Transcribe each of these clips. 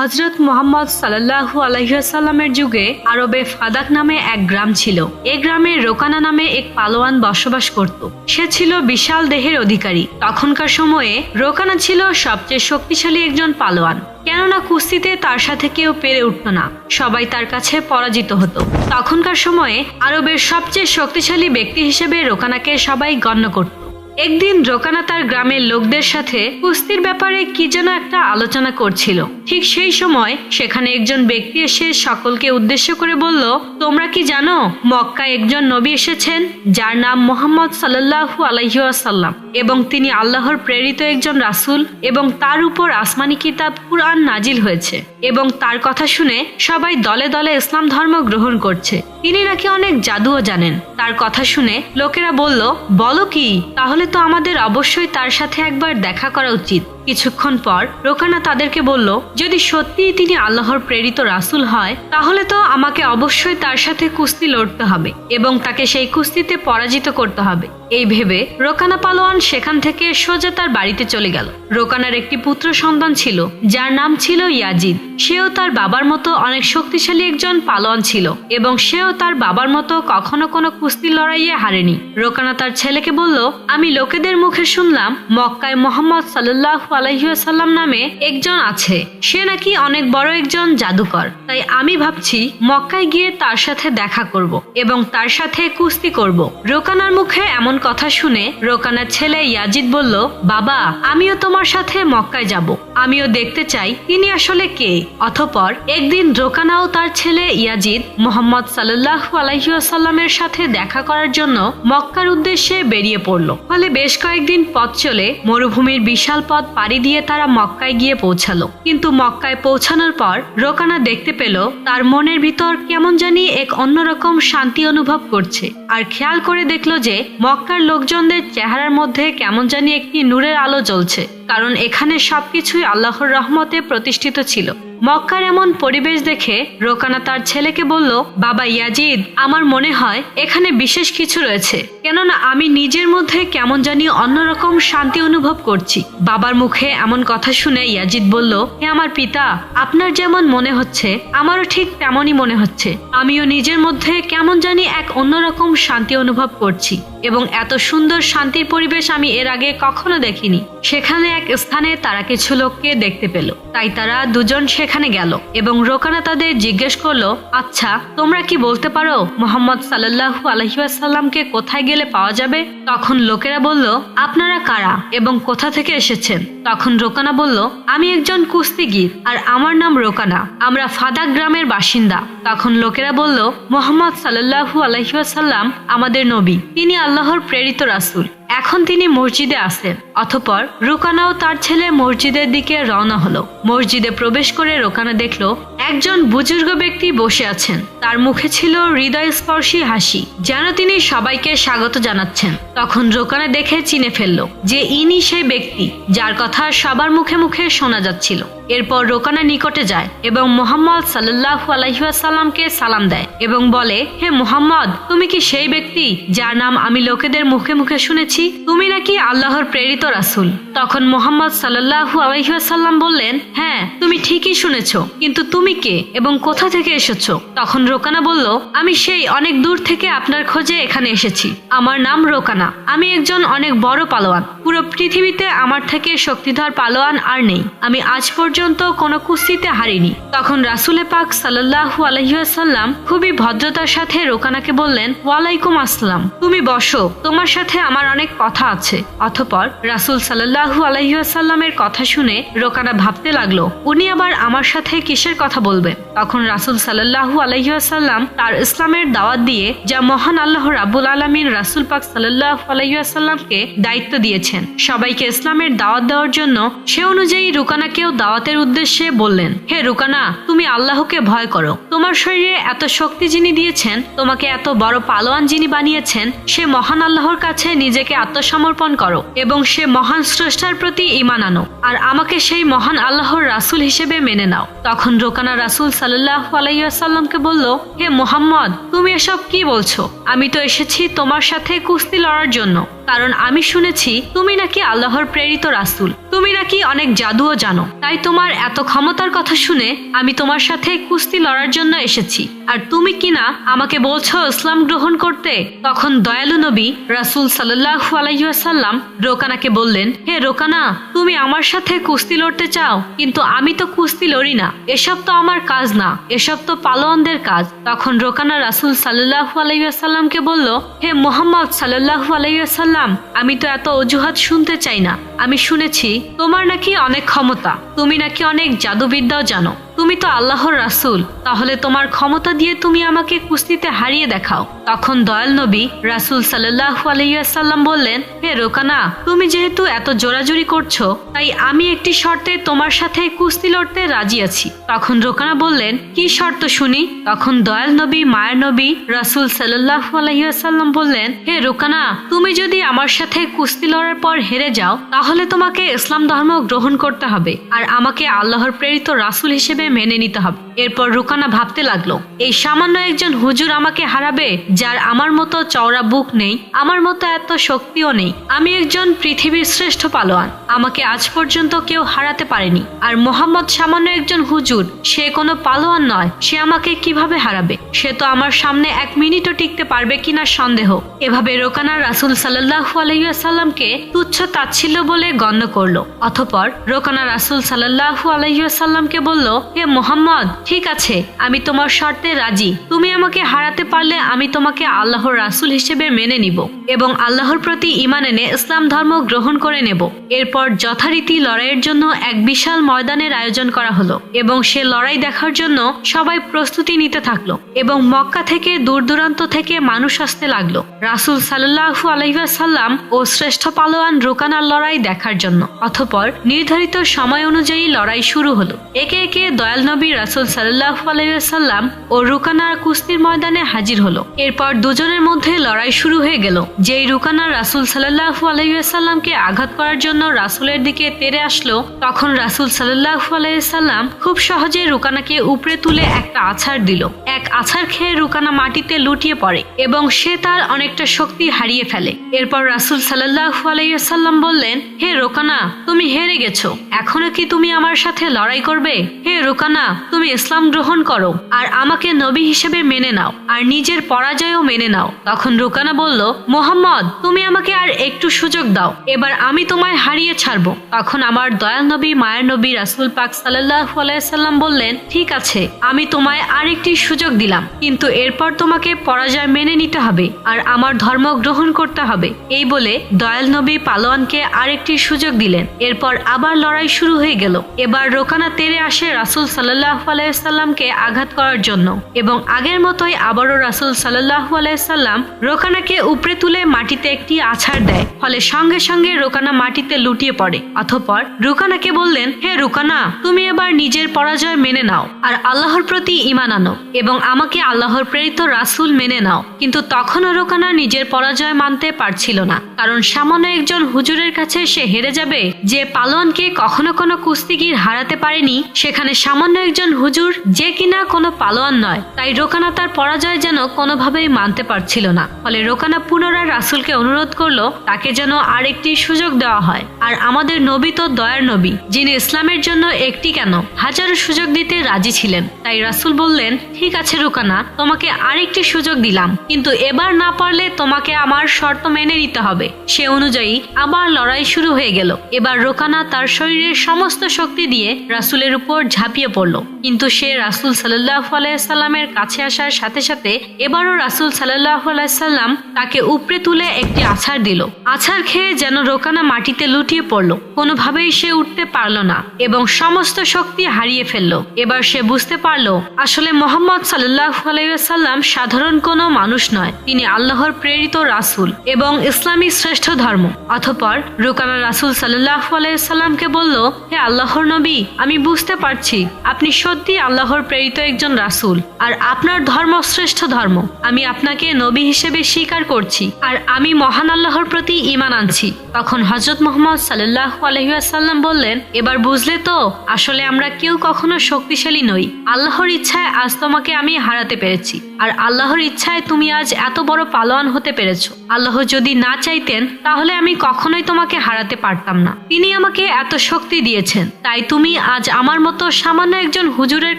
হজরত মোহাম্মদ সাল্লাহু আলহিহাসাল্লামের যুগে আরবে ফাদাক নামে এক গ্রাম ছিল। এ গ্রামে রোকানা নামে এক পালোয়ান বসবাস করত। সে ছিল বিশাল দেহের অধিকারী। তখনকার সময়ে রোকানা ছিল সবচেয়ে শক্তিশালী একজন পালোয়ান। কেননা কুস্তিতে তার সাথে কেউ পেরে উঠত না। সবাই তার কাছে পরাজিত হতো। তখনকার সময়ে আরবের সবচেয়ে শক্তিশালী ব্যক্তি হিসেবে রোকানাকে সবাই গণ্য করত। একদিন রোকানা তার গ্রামের লোকদের সাথে কুস্তির ব্যাপারে কি যেন একটা আলোচনা করছিল। ঠিক সেই সময় সেখানে একজন ব্যক্তি এসে সকলকে উদ্দেশ্য করে বলল, তোমরা কি জানো, মক্কায় একজন নবী এসেছেন, যার নাম মোহাম্মদ সাল্লাহু আলহিউসাল্লাম এবং তিনি আল্লাহর প্রেরিত একজন রাসূল এবং তার উপর আসমানি কিতাব কুরআন নাজিল হয়েছে এবং তার কথা শুনে সবাই দলে দলে ইসলাম ধর্ম গ্রহণ করছে। তিনি নাকি অনেক জাদুও জানেন। তার কথা শুনে লোকেরা বলল, বলো কি, তাহলে তো আমাদের অবশ্যই তার সাথে একবার দেখা করা উচিত। কিছুক্ষণ পর রোকানা তাদেরকে বলল, যদি সত্যিই তিনি আল্লাহর প্রেরিত রাসুল হয়, তাহলে তো আমাকে অবশ্যই তার সাথে কুস্তি লড়তে হবে এবং তাকে সেই কুস্তিতে পরাজিত করতে হবে। এই ভেবে রোকানা পালোয়ান সেখান থেকে সোজা তার বাড়িতে চলে গেল। রোকানার একটি পুত্র সন্তান ছিল, যার নাম ছিল ইয়াজিদ। সেও তার বাবার মতো অনেক শক্তিশালী একজন পালোয়ান ছিল এবং সেও তার বাবার মতো কখনো কোনো কুস্তি লড়াইয়ে হারেনি। রোকানা তার ছেলেকে বলল, আমি লোকেদের মুখে শুনলাম মক্কায় মোহাম্মদ সাল্লাহ আলহিউসাল্লাম নামে একজন আছে। সে নাকি অনেক বড় একজন জাদুকর। তাই আমি ভাবছি মক্কায় গিয়ে তার সাথে দেখা করব এবং তার সাথে কুস্তি করব। রোকানার মুখে এমন কথা শুনে রোকানার ছেলে ইয়াজিদ বলল, বাবা, আমিও তোমার সাথে মক্কায় যাব। আমিও দেখতে চাই তিনি আসলে কে। অথপর একদিন রোকানাও তার ছেলে ইয়াজিদ মোহাম্মদ সাল্লাহ আলাইসাল্লামের সাথে দেখা করার জন্য মক্কার উদ্দেশ্যে বেরিয়ে পড়ল। ফলে বেশ কয়েকদিন পথ চলে মরুভূমির বিশাল পথ পাড়ি দিয়ে তারা মক্কায় গিয়ে পৌঁছালো। কিন্তু মক্কায় পৌঁছানোর পর রোকানা দেখতে পেল, তার মনের ভিতর কেমন জানি এক অন্যরকম শান্তি অনুভব করছে। আর খেয়াল করে দেখল যে মক্কার লোকজনদের চেহারার মধ্যে কেমন জানি একটি নূরের আলো জ্বলছে। কারণ এখানে সবকিছুই আল্লাহর রহমতে প্রতিষ্ঠিত ছিল। মক্কার এমন পরিবেশ দেখে রোকানা তার ছেলেকে বলল, বাবা ইয়াজিদ, আমার মনে হয় এখানে বিশেষ কিছু রয়েছে। কেননা আমি নিজের মধ্যে কেমন জানি অন্যরকম শান্তি অনুভব করছি। বাবার মুখে এমন কথা শুনে ইয়াজিদ বলল, হে আমার পিতা, আপনার যেমন মনে হচ্ছে, আমারও ঠিক তেমনই মনে হচ্ছে। আমিও নিজের মধ্যে কেমন জানি এক অন্যরকম শান্তি অনুভব করছি এবং এত সুন্দর শান্তির পরিবেশ আমি এর আগে কখনো দেখিনি। সেখানে এক স্থানে তারা কিছু লোককে দেখতে পেল। তাই তারা দুজন সেখানে গেল এবং রোকানা তাদের জিজ্ঞেস করল আচ্ছা তোমরা কি বলতে পারো মোহাম্মদ সাল্লাহু আলহিউসাল্লামকে কোথায় গেলে পাওয়া যাবে? তখন লোকেরা বলল, আপনারা কারা এবং কোথা থেকে এসেছেন? তখন রোকানা বলল, আমি একজন কুস্তিগির আর আমার নাম রোকানা। আমরা ফাদাক গ্রামের বাসিন্দা। তখন লোকেরা বলল, মোহাম্মদ সাল্লাহু আলহিউসাল্লাম আমাদের নবী। তিনি আল্লাহর প্রেরিত রাসূল। এখন তিনি মসজিদে আসেন অথপর রোকানাও তার ছেলে মসজিদের দিকে রওনা হলো। মসজিদে প্রবেশ করে রোকানা দেখল একজন বুজুর্গ ব্যক্তি বসে আছেন। তার মুখে ছিল হৃদয়স্পর্শী হাসি, যেন তিনি সবাইকে স্বাগত জানাচ্ছেন। তখন রোকানা দেখে চিনে ফেলল যে ইনি সেই ব্যক্তি, যার কথা সবার মুখে মুখে শোনা যাচ্ছিল। এরপর রোকানা নিকটে যায় এবং মোহাম্মদ সাল্লাহ আলহিহাসাল্লামকে সালাম দেয় এবং বলে, হে মোহাম্মদ, তুমি কি সেই ব্যক্তি যার নাম আমি লোকেদের মুখে মুখে শুনেছি? তুমি নাকি আল্লাহর প্রেরিত রাসূল? তখন মোহাম্মদ সাল্লাহু আলহিহাসাল্লাম বললেন হ্যাঁ তুমি ঠিকই শুনেছ, কিন্তু তুমি কে এবং কোথা থেকে এসেছ? তখন রোকানা বলল, আমি সেই অনেক দূর থেকে আপনার খোঁজে এখানে এসেছি। আমার নাম রোকানা। আমি একজন অনেক বড় পালোয়ান। পুরো পৃথিবীতে আমার থেকে শক্তিধর পালোয়ান আর নেই। আমি আজ পর্যন্ত কোনো কুস্তিতে হারিনি। তখন রাসুলে পাক সাল্লাহু আলহিহাসাল্লাম খুবই ভদ্রতার সাথে রোকানাকে বললেন, ওয়ালাইকুম আসসালাম। তুমি বসো। তোমার সাথে আমার অনেক কথা আছে। অথপর রাসুল সাল্লাহু আলহিহাসাল্লামের কথা শুনে রোকানা ভাবতে লাগল, উনি আবার আমার সাথে কিসের কথা বলবেন? তখন রাসুল সাল্লাহু আলহিহাসাল্লাম তার ইসলামের দাওয়াত দিয়ে যা মহান আল্লাহ রাবুল আলমিন রাসুল পাক সাল্লাহ আলহিহাসাল্লামকে দায়িত্ব দিয়েছেন সবাইকে ইসলামের দাওয়াত দেওয়ার জন্য সে অনুযায়ী রুকানাকেও দাওয়াতের উদ্দেশ্যে বললেন, হে রুকানা, তুমি আল্লাহকে ভয় করো। তোমার শরীরে এত শক্তি যিনি দিয়েছেন, তোমাকে এত বড় পালোয়ান যিনি বানিয়েছেন, সে মহান আল্লাহর কাছে নিজেকে আত্মসমর্পণ করো এবং সে মহান স্রষ্টার প্রতি ইমান আনো। আর আমাকে সেই মহান আল্লাহর রাসুল হিসেবে মেনে নাও। তখন রোকানা রাসুল সাল্লাহ আলাইসাল্লামকে বলল, হে মোহাম্মদ, তুমি এসব কি বলছো? আমি তো এসেছি তোমার সাথে কুস্তি লড়ার জন্য। কারণ আমি শুনেছি তুমি নাকি আল্লাহর প্রেরিত রাসূল। তুমি নাকি অনেক জাদুও জানো। তাই তোমার এত ক্ষমতার কথা শুনে আমি তোমার সাথে কুস্তি লড়ার জন্য এসেছি। আর তুমি কিনা আমাকে বলছো ইসলাম গ্রহণ করতে? তখন দয়ালু নবী রাসূল সাল্লাল্লাহু আলাইসাল্লাম রোকানাকে বললেন, হে রোকানা, তুমি আমার সাথে কুস্তি লড়তে চাও, কিন্তু আমি তো কুস্তি লড়ি না। এসব তো আমার কাজ না, এসব তো পালোয়ানদের কাজ। তখন রোকানা রাসূল সাল্লাল্লাহু আলাইসাল্লামকে বলল, হে মোহাম্মদ সাল্লাল্লাহু আলাইসাল্লাম আমি তো এত অজুহাত শুনতে চাই না। আমি শুনেছি তোমার নাকি অনেক ক্ষমতা তুমি নাকি অনেক জাদুবিদ্যাও জানো। তুমি তো আল্লাহর রাসূল, তাহলে তোমার ক্ষমতা দিয়ে তুমি আমাকে কুস্তিতে হারিয়ে দেখাও। তখন দয়াল নবী রাসূল সাল্লাল্লাহু আলাইসাল্লাম বললেন, হে রোকানা, তুমি যেহেতু এত জোরাজুরি করছ, তাই আমি একটি শর্তে তোমার সাথে কুস্তি লড়তে রাজি আছি। তখন রোকানা বললেন, কি শর্ত শুনি? তখন দয়াল নবী, মায়ের নবী রাসূল সাল্লাল্লাহু আলাইসাল্লাম বললেন, হে রোকানা, তুমি যদি আমার সাথে কুস্তি লড়ার পর হেরে যাও, তাহলে তোমাকে ইসলাম ধর্ম গ্রহণ করতে হবে, আর আমাকে আল্লাহর প্রেরিত রাসূল হিসেবে মেনে নিতে হবে। এরপর রুকানা ভাবতে লাগল, এই সামান্য একজন হুজুর আমাকে হারাবে, যার আমার মতো চওড়া বুক নেই, আমার মতো এত শক্তিও নেই। আমি একজন পৃথিবীর শ্রেষ্ঠ পালোয়ান, আমাকে আজ পর্যন্ত কেউ হারাতে পারেনি। আর মোহাম্মদ সামান্য একজন হুজুর, সে কোনো পালোয়ান নয়, সে আমাকে কীভাবে হারাবে? সে তো আমার সামনে এক মিনিটও টিকতে পারবে কিনা সন্দেহ। এভাবে রোকানা রাসুল সাল্লাহু আলাইসাল্লামকে তুচ্ছ তাচ্ছিল্য বলে গণ্য করল। অথপর রোকানা রাসুল সাল্লাহু আলাইসাল্লামকে বলল হে মোহাম্মদ, ঠিক আছে, আমি তোমার শর্তে রাজি। তুমি আমাকে হারাতে পারলে আমি তোমাকে আল্লাহর রাসুল হিসেবে মেনে নিব এবং আল্লাহর প্রতি ইমান এনে ইসলাম ধর্ম গ্রহণ করে নেব। এরপর যথারীতি লড়াইয়ের জন্য এক বিশাল ময়দানের আয়োজন করা হলো এবং সে লড়াই দেখার জন্য সবাই প্রস্তুতি নিতে থাকল এবং মক্কা থেকে দূর দূরান্ত থেকে মানুষ আসতে লাগল। রাসুল সাল্লাহু আলহাসাল্লাম ও শ্রেষ্ঠ পালোয়ান রোকানার লড়াই দেখার জন্য। অথপর নির্ধারিত সময় অনুযায়ী লড়াই শুরু হলো। একে একে দয়াল নবী রাসুল সাল্লাহ আলাইসাল্লাম ও রুকানার কুস্তির ময়দানে হাজির হলো। এরপর দুজনের মধ্যে লড়াই শুরু হয়ে গেল, যেই রুকানা রাসুল সাল্লাহ আলাইসাল্লামকে আঘাত করার জন্য রাসুলের দিকে তেরে আসলো, তখন রাসুল সাল্লাহ আলাইসাল্লাম খুব সহজে রুকানাকে উপরে তুলে একটা আছাড় দিল। এক আছাড় খেয়ে রুকানা মাটিতে লুটিয়ে পড়ে এবং সে তার অনেকটা শক্তি হারিয়ে ফেলে। এরপর রাসুল সাল্লাহ আলাইসাল্লাম বললেন, হে রোকানা, তুমি হেরে গেছো। এখনও কি তুমি আমার সাথে লড়াই করবে? হে রুকানা তুমি ইসলাম গ্রহণ করো আর আমাকে নবী হিসেবে মেনে নাও আর নিজের পরাজয়ও মেনে নাও। তখন রুকানা বলল, মোহাম্মদ, তুমি আমাকে আর একটু সুযোগ দাও। এবার আমি তোমায় হারিয়ে ছাড়বো। তখন আমার দয়াল নবী, মায়ের নবী রাসুল পাক সাল্লাহ আলাইসাল্লাম বললেন, ঠিক আছে, আমি তোমায় আরেকটি সুযোগ দিলাম, কিন্তু এরপর তোমাকে পরাজয় মেনে নিতে হবে আর আমার ধর্ম গ্রহণ করতে হবে। এই বলে দয়াল নবী পালোয়ানকে আরেকটি সুযোগ দিলেন। এরপর আবার লড়াই শুরু হয়ে গেল। এবার রোকানা তেরে আসে রাসুল সাল্লাহ আলাইসাল্লামকে আঘাত করার জন্য এবং আগের মতোই আবারও রাসুল সাল্লাহ আলাইসাল্লাম রোকানাকে উপরে তুলে মাটিতে একটি আছাড় দেয়, ফলে সঙ্গে সঙ্গে রোকানা মাটিতে লুটিয়ে পড়ে। অথপর রুকানাকে বললেন, হে রুকানা, তুমি এবার নিজের পরাজয় মেনে নাও আর আল্লাহর প্রতি ইমান আনো এবং আমাকে আল্লাহর প্রেরিত রাসুল মেনে নাও। কিন্তু তখনও রোকানা নিজের পরাজয় মানতে পারছিল না, কারণ সামান্য একজন হুজুরের কাছে সে হেরে যাবে যে পালোয়ানকে কখনো কোনো কুস্তিগির হারাতে পারেনি, সেখানে সামান্য একজন হুজুর যে কিনা কোনো পালোয়ান নয়, তাই রোকানা তার পরাজয় যেন কোনোভাবেই মানতে পারছিল না। ফলে রোকানা পুনরায় রাসুলকে অনুরোধ করল, তাকে যেন আরেকটি সুযোগ দেওয়া হয়। আর আমাদের নবী তো দয়ার নবী, যিনি ইসলামের জন্য একটি কেন? হাজারো সুযোগ দিতে রাজি ছিলেন। তাই রাসুল বললেন, ঠিক আছে রোকানা, তোমাকে আরেকটি সুযোগ দিলাম। কিন্তু এবার না পারলে তোমাকে আমার শর্ত মেনে নিতে হবে। সে অনুযায়ী আবার লড়াই শুরু হয়ে গেল। এবার রোকানা তার শরীরের সমস্ত শক্তি দিয়ে রাসুলের উপর ঝাঁপিয়ে পড়ল। কিন্তু সে রাসুল সাল্লাহ আলাইসাল্লামের কাছে আসার সাথে সাথে এবারও রাসুল সাল্লাহ আলাইসাল্লাম তাকে উপরে তুলে একটি আছাড় দিল। আছাড় খেয়ে যেন রোকানা মাটিতে লুটিয়ে পড়ল। কোনোভাবেই সে উঠতে পারল না এবং সমস্ত শক্তি হারিয়ে ফেলল। এবার সে বুঝতে পারল, আসলে মোহাম্মদ সাল্লাহ আলাইসাল্লাম সাধারণ কোনো মানুষ নয়। তিনি আল্লাহর প্রেরিত রাসুল এবং ইসলামী শ্রেষ্ঠ ধর্ম। অথপর রুকানা রাসুল সাল্লাহ আলাইসাল্লামকে বলল, হে আল্লাহর নবী, আমি বুঝতে পারছি আপনি সত্যি আল্লাহর প্রেরিত একজন রাসুল, আর আপনার ধর্ম শ্রেষ্ঠ ধর্ম। আমি আপনাকে নবী হিসেবে স্বীকার করছি, আর আমি মহান আল্লাহর প্রতি ইমান আনছি। তখন হজরত মোহাম্মদ সাল্লাহ আলহিহাসাল্লাম বললেন, এবার বুঝলে তো, আসলে আমরা কেউ কখনো শক্তিশালী নই। আল্লাহর ইচ্ছায় আজ তোমাকে আমি হারাতে পেরেছি, আর আল্লাহর ইচ্ছায় তুমি আজ এত বড় পালোয়ান হতে পেরেছ। আল্লাহ যদি না চাইতেন, তাহলে আমি কখনোই তোমাকে হারাতে পারতাম না। তিনি আমাকে এত শক্তি দিয়েছেন, তাই তুমি আজ আমার মতো সামান্য একজন হুজুরের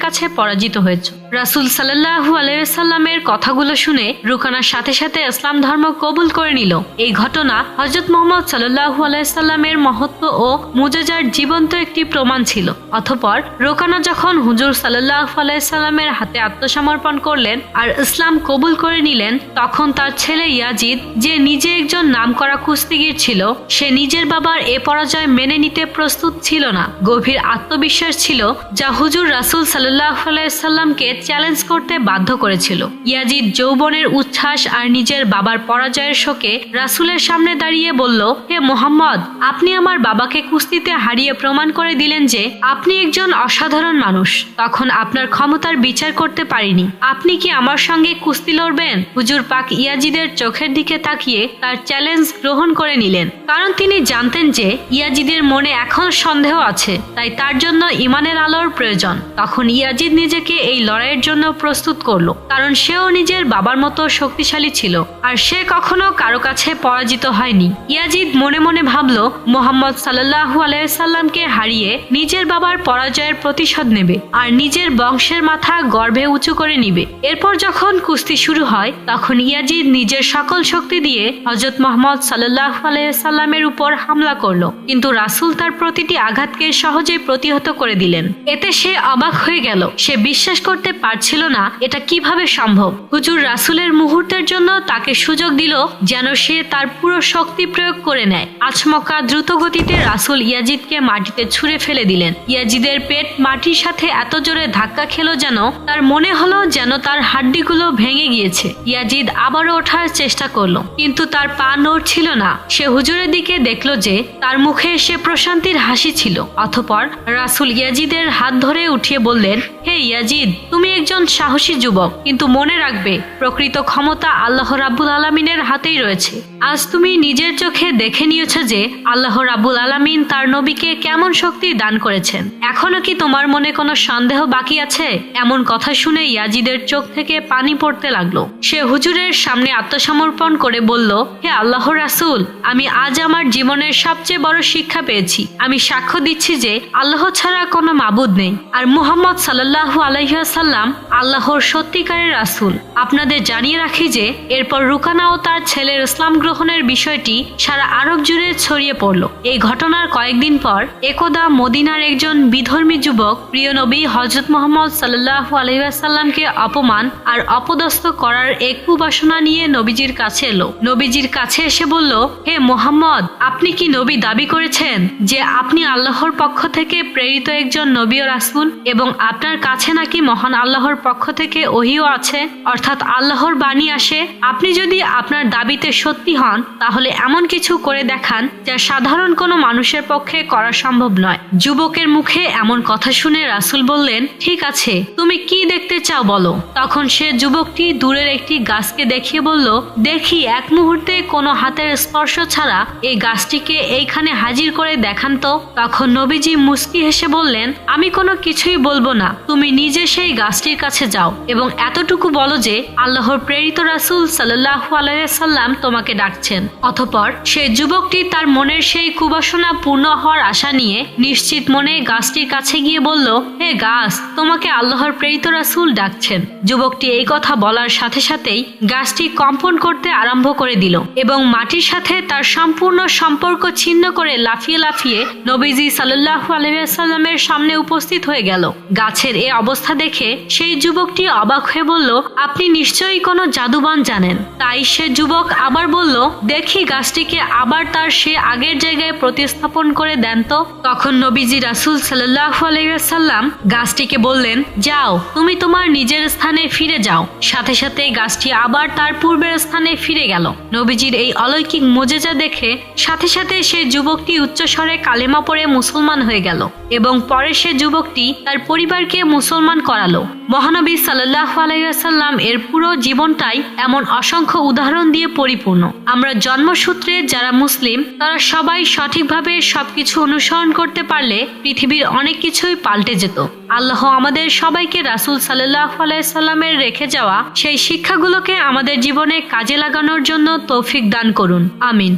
কাছে পরাজিত হয়েছ। রাসুল সাল্লাহু আলাইসাল্লামের কথাগুলো শুনে রুকানার সাথে সাথে ইসলাম ধর্ম কবুল করে নিল। এই ঘটনা হজরত মোহাম্মদ সাল্লাহু আলাইসাল্লামের মহত্ব ও মুজাজার জীবন্ত একটি প্রমাণ ছিল। অথপর রোকানা যখন হুজুর সাল্লাহ আলাইসাল্লামের হাতে আত্মসমর্পণ করলেন আর ইসলাম কবুল করে নিলেন, তখন তার ছেলে ইয়াজিদ, যে নিজে একজন নামকরা কুস্তিগির ছিল, সে নিজের বাবার এ পরাজয় মেনে নিতে প্রস্তুত ছিল না। গভীর আত্মবিশ্বাস ছিল যা হুজুর রাসুল সাল্লাহ আলাইসাল্লামকে চ্যালেঞ্জ করতে বাধ্য করেছিল। ইয়াজিদ যৌবনের উচ্ছ্বাস আর নিজের বাবার পরাজয়ের শোকে রাসুলের সামনে দাঁড়িয়ে বলল, হে মোহাম্মদ, আপনি আমার বাবাকে কুস্তিতে হারিয়ে প্রমাণ করে দিলেন যে আপনি একজন অসাধারণ মানুষ। তখন আপনার ক্ষমতার বিচার করতে পারিনি। আপনি কি আমার সঙ্গে কুস্তি লড়বেন? হুজুর পাক ইয়াজিদের চোখের দিকে তাকিয়ে তার চ্যালেঞ্জ গ্রহণ করে নিলেন। কারণ তিনি জানতেন যে ইয়াজিদের মনে এখন সন্দেহ আছে, তাই তার জন্য ইমানের আলোর প্রয়োজন। তখন ইয়াজিদ নিজেকে এই লড়াইয়ের জন্য প্রস্তুত করল, কারণ সেও নিজের বাবার মতো শক্তিশালী ছিল, আর সে কখনো কারও কাছে পরাজিত হয়নি। ইয়াজিদ মনে মনে ভাবল, মোহাম্মদ সাল্লাহু আলাইসাল্লামকে হারিয়ে নিজের বাবার পরাজয়ের প্রতিশোধ নেবে আর নিজের বংশের মাথা গর্ভে উঁচু করে নিবে। এরপর যখন কুস্তি শুরু হয়, তখন ইয়াজিদ নিজের সকল শক্তি দিয়ে হজরত মোহাম্মদ সাল্লাহ আলাইসাল্লামের উপর হামলা করল। কিন্তু রাসুল তার প্রতিটি আঘাতকে সহজেই প্রতিহত করে দিলেন। এতে সে অবাক হয়ে গেল। সে বিশ্বাস করতে পারছিল না, এটা কীভাবে সম্ভব? হুজুর রাসুলের মুহূর্তের জন্য তাকে সুযোগ দিল যেন সে তার পুরো শক্তি প্রয়োগ করে নেয়। আচমকা দ্রুত গতিতে রাসুল ইয়াজিদকে মাটিতে ছুঁড়ে ফেলে দিলেন। ইয়াজিদের পেট মাটির সাথে এত জোরে ধাক্কা খেলো যেন তার মনে হলো যেন তার হাড্ডিগুলো ভেঙে গিয়েছে। ইয়াজিদ আবারও ওঠার চেষ্টা করল, কিন্তু তার পা নড়ছিল না। সে হুজুরের দিকে দেখল যে তার মুখে সে প্রশান্তির হাসি ছিল। অথপর রাসুল ইয়াজিদের হাত ধরে উঠিয়ে বললেন, হে ইয়াজিদ, তুমি একজন সাহসী যুবক, কিন্তু মনে রাখবে, প্রকৃত ক্ষমতা আল্লাহ রাব্বুল আলমিনের হাতেই রয়েছে। আজ তুমি নিজের চোখে দেখে নিয়েছ যে আল্লাহ রাব্বুল আলমিন তার নবীকে কেমন শক্তি দান করেছেন। এখনও কি তোমার মনে কোনো সন্দেহ বাকি আছে? এমন কথা শুনে ইয়াজিদের চোখ থেকে পানি পড়তে লাগল। সে হুজুরের সামনে আত্মসমর্পণ করে বলল, হে আল্লাহ রাসুল, আমি আজ আমার জীবনের সবচেয়ে বড় শিক্ষা পেয়েছি। আমি সাক্ষ্য দিচ্ছি যে আল্লাহ ছাড়া কোনো মাবুদ নেই। আর মুহাম্মদ সাল্লাহু আলহিহাসাল্লাম আল্লাহর সত্যিকারের রাসুল। আপনাদের জানিয়ে রাখি যে এরপর রুকানা ও তার ছেলের ইসলাম গ্রহণের বিষয়টি সারা আরব জুড়ে ছড়িয়ে পড়ল। এই ঘটনার কয়েকদিন পর একদা মদিনার একজন বিধর্মী যুবক প্রিয় নবী হজরত মোহাম্মদ সাল্লাহু আলহিহাসাল্লামকে অপমান আর অপদস্থ করার এক কুবাসনা নিয়ে নবীজির কাছে এলো। নবীজির কাছে এসে বলল, হে মোহাম্মদ, আপনি কি নবী দাবি করেছেন যে আপনি আল্লাহর পক্ষ থেকে প্রেরিত একজন নবী ও রাসুল এবং আপনার কাছে নাকি মহান আল্লাহর পক্ষ থেকে ওহিও আছে? অর্থাৎ আল্লাহর বাণী আসে। আপনি যদি আপনার দাবিতে সত্যি হন, তাহলে এমন কিছু করে দেখান যা সাধারণ কোনো মানুষের পক্ষে করা সম্ভব নয়। যুবকের মুখে এমন কথা শুনে রাসুল বললেন, ঠিক আছে, তুমি কি দেখতে চাও বলো? তখন সে যুবকটি দূরের একটি গাছকে দেখিয়ে বলল, দেখি, এক মুহূর্তে কোনো হাতের স্পর্শ ছাড়া এই গাছটিকে এইখানে হাজির করে দেখান তো। তখন নবীজি মুস্কি হেসে বললেন, আমি কোনো কিছুই বলব না, তুমি নিজে সেই গাছটির কাছে যাও এবং এতটুকু বলো যে আল্লাহর প্রেরিত রাসুল সাল্লাহ আলাইসাল্লাম তোমাকে ডাকছেন। অথপর সেই যুবকটি তার মনের সেই কুবাসনা পূর্ণ হওয়ার আশা নিয়ে নিশ্চিত মনে গাছটির কাছে গিয়ে বলল, হে গাছ, তোমাকে আল্লাহর প্রেরিত রাসুল ডাকছেন। যুবকটি এই কথা বলার সাথে সাথেই গাছটি কম্পন করতে আরম্ভ করে দিল এবং মাটির সাথে তার সম্পূর্ণ সম্পর্ক ছিন্ন করে লাফিয়ে লাফিয়ে নবীজি সাল্লাহ আলহামের সামনে উপস্থিত হয়ে গেল। গাছের এ অবস্থা দেখে সেই যুবকটি অবাক হয়ে বলল, আপনি নিশ্চয়ই কোনো জাদুবান জানেন? তাই সে যুবক আবার বলল, দেখি গাছটিকে আবার তার সে আগের জায়গায় প্রতিস্থাপন করে দেন তো। তখন নবীজি রাসুল সাল্লাহ আলাইসাল্লাম গাছটিকে বললেন, যাও, তুমি তোমার নিজের স্থানে ফিরে যাও। সাথে সাথে গাছটি আবার তার পূর্বের স্থানে ফিরে গেল। নবীজির এই অলৌকিক মোজেজা দেখে সাথে সাথে সে যুবকটি উচ্চস্বরে কালেমা পড়ে মুসলমান হয়ে গেল এবং পরে সে যুবকটি তার পরিবারকে মুসলমান করালো। মহানবী সাল্লাহ আলাইসাল্লাম এর পুরো জীবনটাই এমন অসংখ্য উদাহরণ দিয়ে পরিপূর্ণ। আমরা জন্মসূত্রে যারা মুসলিম, তারা সবাই সঠিকভাবে সবকিছু অনুসরণ করতে পারলে পৃথিবীর অনেক কিছুই পাল্টে যেত। আল্লাহ আমাদের সবাইকে রাসুল সাল্লাহ আলাইসাল্লামের রেখে যাওয়া সেই শিক্ষাগুলোকে আমাদের জীবনে কাজে লাগানোর জন্য তৌফিক দান করুন। আমিন।